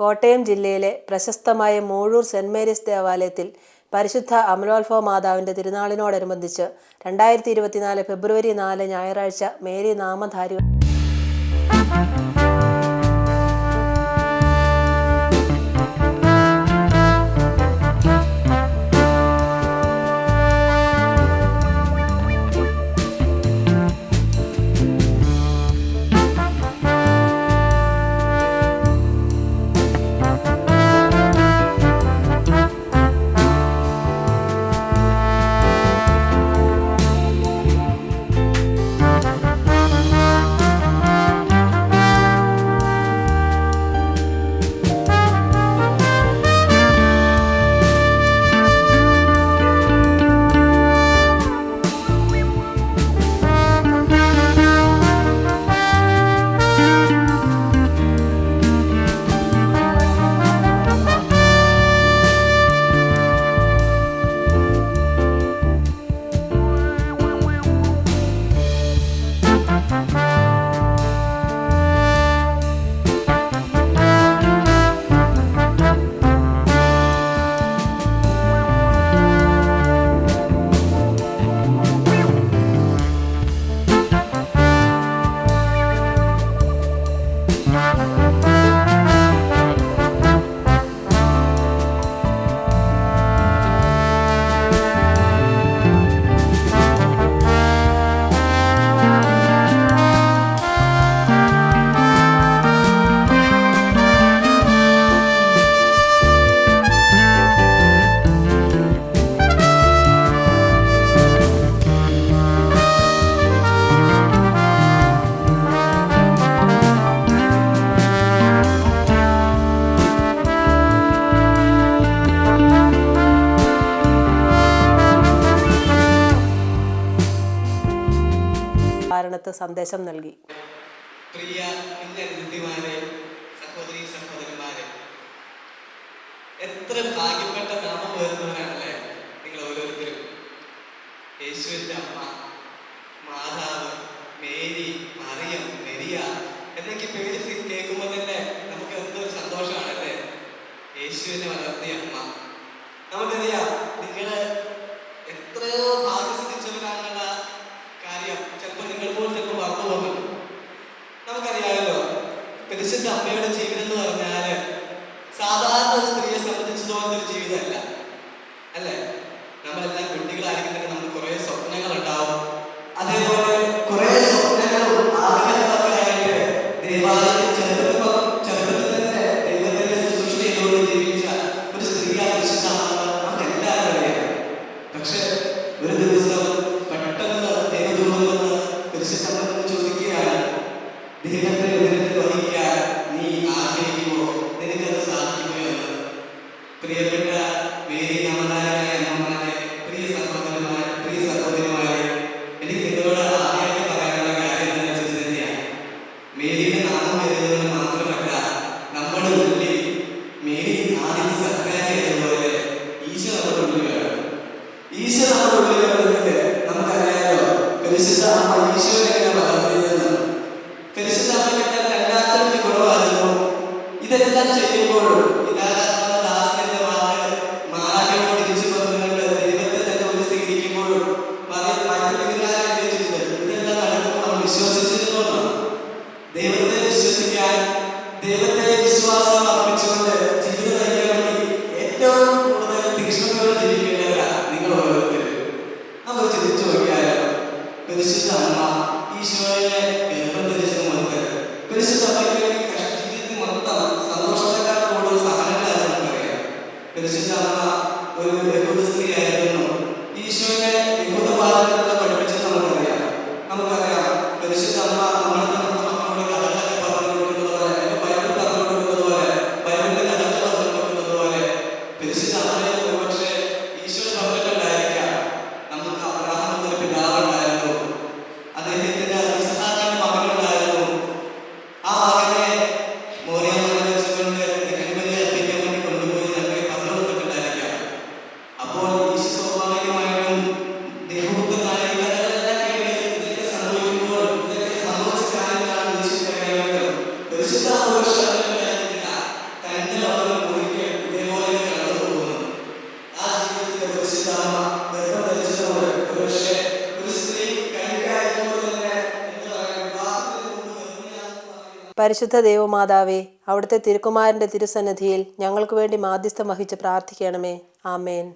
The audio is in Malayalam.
കോട്ടയം ജില്ലയിലെ പ്രശസ്തമായ മൂഴൂർ സെന്റ് മേരീസ് ദേവാലയത്തിൽ പരിശുദ്ധ അമലോത്ഭവ മാതാവിന്റെ തിരുനാളിനോടനുബന്ധിച്ച് രണ്ടായിരത്തി ഇരുപത്തിനാല് ഫെബ്രുവരി നാല് ഞായറാഴ്ച മേരി നാമധാരികൾ കാരണത്ത് സന്ദേശം നൽകി. പ്രിയ സഹോദരി സഹോദരന്മാരെ എത്ര ഭാഗ്യപ്പെട്ട നാമം വരുന്നവരാണല്ലേ നിങ്ങൾ ഓരോരുത്തരും. യേശുവിന്റെ അമ്മ മാതാവ് മേരി മറിയം മെരിയ എന്നൊക്കെ പേര് കേൾക്കുമ്പോൾ തന്നെ നമുക്ക് എന്തൊരു സന്തോഷമാണല്ലേ. യേശുവിനെ വളർത്തിയ അമ്മ. നമുക്കറിയാം നിങ്ങൾ പരിശുദ്ധ അമ്മയുടെ ജീവിതം എന്ന് പറഞ്ഞാൽ സാധാരണ ഒരു സ്ത്രീയെ സംബന്ധിച്ചിടത്തോളം ഒരു ജീവിതമല്ല. അല്ലേ? നമ്മളെല്ലാം കുട്ടികളായിരിക്കും തന്നെ നമുക്ക് കുറെ സ്വപ്നങ്ങൾ ഉണ്ടാവും. അതേപോലെ കുറെ സ്വപ്നങ്ങളും ആഗ്രഹങ്ങളൊക്കെ ദേവാലയത്തിൽ ഒരു ഒരു ദിവസം പെട്ടെന്ന് ഇതെല്ലാം ചെയ്യുമ്പോഴും പരിശുദ്ധ ദേവമാതാവേ അവിടുത്തെ തിരുക്കുമാരന്റെ തിരുസന്നിധിയിൽ ഞങ്ങൾക്ക് വേണ്ടി മാധ്യസ്ഥം വഹിച്ച് പ്രാർത്ഥിക്കണമേ. ആമേൻ.